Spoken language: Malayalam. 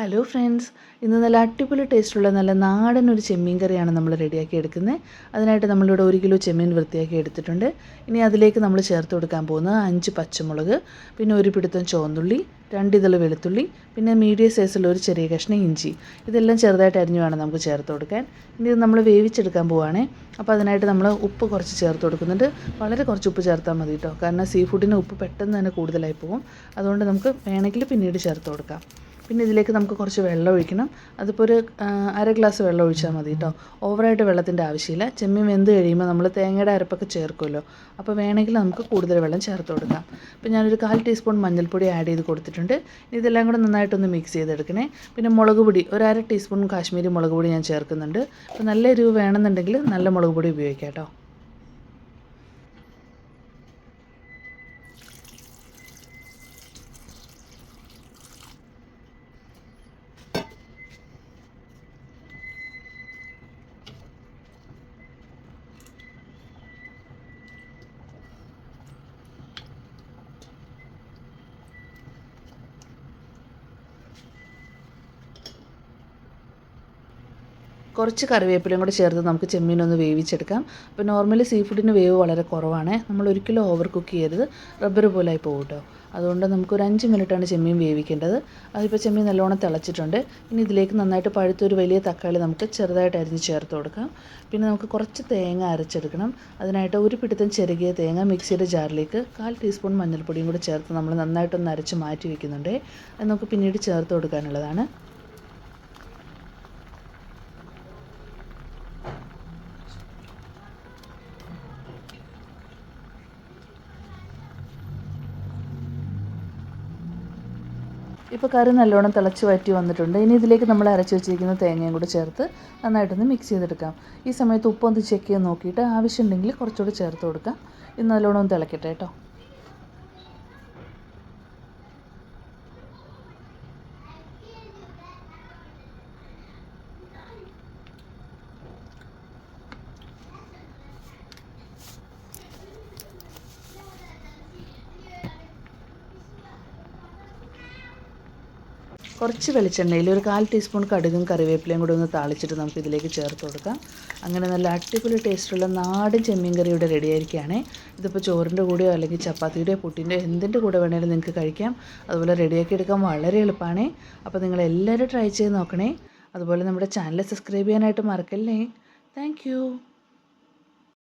ഹലോ ഫ്രണ്ട്സ് ഇന്ന് നല്ല അടിപൊളി ടേസ്റ്റുള്ള നല്ല നാടൻ ഒരു ചെമ്മീൻ കറിയാണ് നമ്മൾ റെഡിയാക്കി എടുക്കുന്നത്. അതിനായിട്ട് നമ്മളിവിടെ ഒരു കിലോ ചെമ്മീൻ വൃത്തിയാക്കി എടുത്തിട്ടുണ്ട്. ഇനി അതിലേക്ക് നമ്മൾ ചേർത്ത് കൊടുക്കാൻ പോകുന്നത് അഞ്ച് പച്ചമുളക് പിന്നെ ഒരു പിടുത്തം ചുവന്നുള്ളി രണ്ടിതൾ വെളുത്തുള്ളി പിന്നെ മീഡിയം സൈസുള്ള ഒരു ചെറിയ കഷ്ണം ഇഞ്ചി. ഇതെല്ലാം ചെറുതായിട്ട് അരിഞ്ഞു വേണം നമുക്ക് ചേർത്ത് കൊടുക്കാൻ. ഇനി ഇത് നമ്മൾ വേവിച്ചെടുക്കാൻ പോവുകയാണേ അപ്പോൾ അതിനായിട്ട് നമ്മൾ ഉപ്പ് കുറച്ച് ചേർത്ത് കൊടുക്കുന്നുണ്ട്. വളരെ കുറച്ച് ഉപ്പ് ചേർത്താൽ മതി കേട്ടോ. കാരണം സീ ഫുഡിന് ഉപ്പ് പെട്ടെന്ന് തന്നെ കൂടുതലായി പോകും. അതുകൊണ്ട് നമുക്ക് വേണമെങ്കിൽ പിന്നീട് ചേർത്ത് കൊടുക്കാം. പിന്നെ ഇതിലേക്ക് നമുക്ക് കുറച്ച് വെള്ളം ഒഴിക്കണം. അതിപ്പോൾ ഒരു അര ഗ്ലാസ് വെള്ളം ഒഴിച്ചാൽ മതി കേട്ടോ ഓവറായിട്ട് വെള്ളത്തിന്റെ ആവശ്യമില്ല. ചെമ്മീൻ വെന്ത് കഴിയുമ്പോൾ നമ്മൾ തേങ്ങയുടെ അരപ്പൊക്കെ ചേർക്കുമല്ലോ അപ്പോൾ വേണമെങ്കിൽ നമുക്ക് കൂടുതൽ വെള്ളം ചേർത്ത് കൊടുക്കാം. അപ്പോൾ ഞാനൊരു കാൽ ടീസ്പൂൺ മഞ്ഞൾപ്പൊടി ആഡ് ചെയ്ത് കൊടുത്തിട്ടുണ്ട്. ഇതെല്ലാം കൂടെ നന്നായിട്ടൊന്ന് മിക്സ് ചെയ്തെടുക്കണേ. പിന്നെ മുളക് പൊടി ഒരു അര ടീസ്പൂൺ കാശ്മീരി മുളക് പൊടി ഞാൻ ചേർക്കുന്നുണ്ട്. അപ്പോൾ നല്ല എരിവ് വേണമെന്നുണ്ടെങ്കിൽ നല്ല മുളക് പൊടി ഉപയോഗിക്കാം കേട്ടോ കുറച്ച് കറിവേപ്പിലയും കൂടെ ചേർത്ത് നമുക്ക് ചെമ്മീനൊന്ന് വേവിച്ചെടുക്കാം. അപ്പോൾ നോർമലി സീ ഫുഡിന് വേവ് വളരെ കുറവാണ്. നമ്മൾ ഒരിക്കലും ഓവർ കുക്ക് ചെയ്യരുത്. റബ്ബർ പോലായി പോകും കേട്ടോ അതുകൊണ്ട് നമുക്കൊരു അഞ്ച് മിനിറ്റാണ് ചെമ്മീൻ വേവിക്കേണ്ടത്. അതിപ്പോൾ ചെമ്മീൻ നല്ലോണം തിളച്ചിട്ടുണ്ട്. ഇനി ഇതിലേക്ക് നന്നായിട്ട് പഴുത്തൊരു വലിയ തക്കാളി നമുക്ക് ചെറുതായിട്ട് അരിഞ്ഞ് ചേർത്ത് കൊടുക്കാം. പിന്നെ നമുക്ക് കുറച്ച് തേങ്ങ അരച്ചെടുക്കണം. അതിനായിട്ട് ഒരു പിടുത്തം ചെറുകിയ തേങ്ങ മിക്സിയുടെ ജാറിലേക്ക് കാൽ ടീസ്പൂൺ മഞ്ഞൾപ്പൊടിയും കൂടി ചേർത്ത് നമ്മൾ നന്നായിട്ടൊന്ന് അരച്ച് മാറ്റി വയ്ക്കുന്നുണ്ട് അത് നമുക്ക് പിന്നീട് ചേർത്ത് കൊടുക്കാനുള്ളതാണ്. ഇപ്പോൾ കറി നല്ലോണം തിളച്ച് വറ്റി വന്നിട്ടുണ്ട്. ഇനി ഇതിലേക്ക് നമ്മൾ അരച്ച് വെച്ചിരിക്കുന്ന തേങ്ങയും കൂടി ചേർത്ത് നന്നായിട്ടൊന്ന് മിക്സ് ചെയ്തെടുക്കാം. ഈ സമയത്ത് ഉപ്പൊന്ന് ചെക്ക് ചെയ്ത് നോക്കിയിട്ട് ആവശ്യമുണ്ടെങ്കിൽ കുറച്ചുകൂടി ചേർത്ത് കൊടുക്കാം. ഇത് നല്ലോണം ഒന്ന് തിളക്കട്ടെ കേട്ടോ കുറച്ച് വെളിച്ചെണ്ണയിൽ ഒരു കാൽ ടീസ്പൂൺ കടുകും കറിവേപ്പിലയും കൂടി ഒന്ന് താളിച്ചിട്ട് നമുക്ക് ഇതിലേക്ക് ചേർത്ത് കൊടുക്കാം. അങ്ങനെ നല്ല അടിപൊളി ടേസ്റ്റുള്ള നാടൻ ചെമ്മീൻ കറി ഇവിടെ റെഡി ആയിരിക്കുകയാണ്. ഇതിപ്പോൾ ചോറിന്റെ കൂടെയോ അല്ലെങ്കിൽ ചപ്പാത്തിയുടെയോ പുട്ടിന്റെയോ എന്തിന്റെ കൂടെ വേണമെങ്കിലും നിങ്ങൾക്ക് കഴിക്കാം. അതുപോലെ റെഡിയാക്കി എടുക്കാൻ വളരെ എളുപ്പമാണ് അപ്പോൾ നിങ്ങൾ എല്ലാവരും ട്രൈ ചെയ്ത് നോക്കണേ. അതുപോലെ നമ്മുടെ ചാനൽ സബ്സ്ക്രൈബ് ചെയ്യാനായിട്ട് മറക്കല്ലേ. താങ്ക്